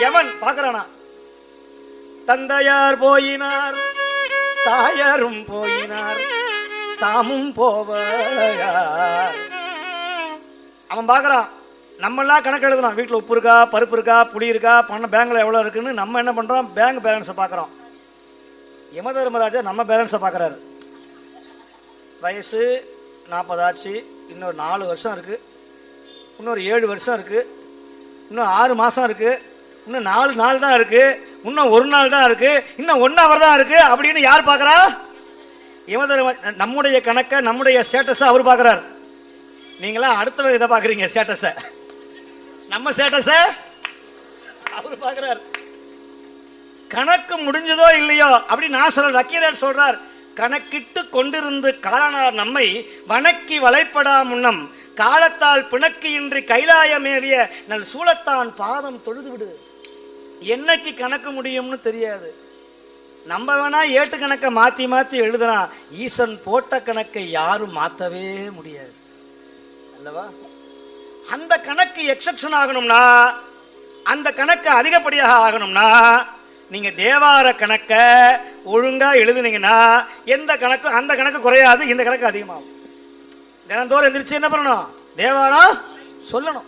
எவன் பாக்குறானா? தந்தையார் போயினார் தாயாரும் போயினார் தாமும் போவார். அவன் பார்க்குறான் நம்மெல்லாம் கணக்கு எழுதுறோம் வீட்டில் உப்பு இருக்கா பருப்பு இருக்கா புளி இருக்கா பணம் பேங்க்ல எவ்வளோ இருக்குன்னு நம்ம என்ன பண்ணுறோம் பேங்க் பேலன்ஸை பார்க்குறோம் யம தர்மராஜா நம்ம பேலன்ஸை பார்க்குறாரு வயசு நாற்பதாச்சு இன்னொரு நாலு வருஷம் இருக்குது இன்னொரு ஏழு வருஷம் இருக்குது இன்னும் ஆறு மாதம் இருக்குது இன்னும் நாலு நாள் தான் இருக்குது இன்னும் ஒரு நாள் தான் இருக்குது இன்னும் ஒன் ஹவர் தான் இருக்குது அப்படின்னு யார் பார்க்குறா? இவன் நம்முடைய கணக்கை நம்முடைய ஸ்டேட்டஸை அவர் பார்க்குறாரு. நீங்களா அடுத்த இதை பார்க்குறீங்க ஸ்டேட்டஸை நம்ம ஸ்டேட்டஸை அவர் பார்க்குறாரு. கணக்கு முடிஞ்சதோ இல்லையோ? அப்படின்னு நான் சொல்கிறேன் ரக்கீரர் சொல்றார் கணக்கிட்டு கொண்டிருந்து காலனார் நம்மை வணக்கி வளைப்படா முன்னம். காலத்தால் பிணக்கியின்றி கைலாயமேவிய நல் சூளத்தான் பாதம் தொழுது விடு என்னைக்கு கணக்கு முடியும்னு தெரியாது. நம்ம வேணா ஏட்டு கணக்கை மாற்றி மாற்றி எழுதலாம் ஈசன் போட்ட கணக்கை யாரும் மாற்றவே முடியாது. அல்லவா? அந்த கணக்கு எக்ஸப்ஷன் ஆகணும்னா அந்த கணக்கு அதிகப்படியாக ஆகணும்னா நீங்கள் தேவார கணக்கை ஒழுங்காக எழுதுனீங்கன்னா எந்த கணக்கும் அந்த கணக்கு குறையாது இந்த கணக்கு அதிகமாகும். தினந்தோறும் எந்திரிச்சு என்ன பண்ணணும்? தேவாரம் சொல்லணும்.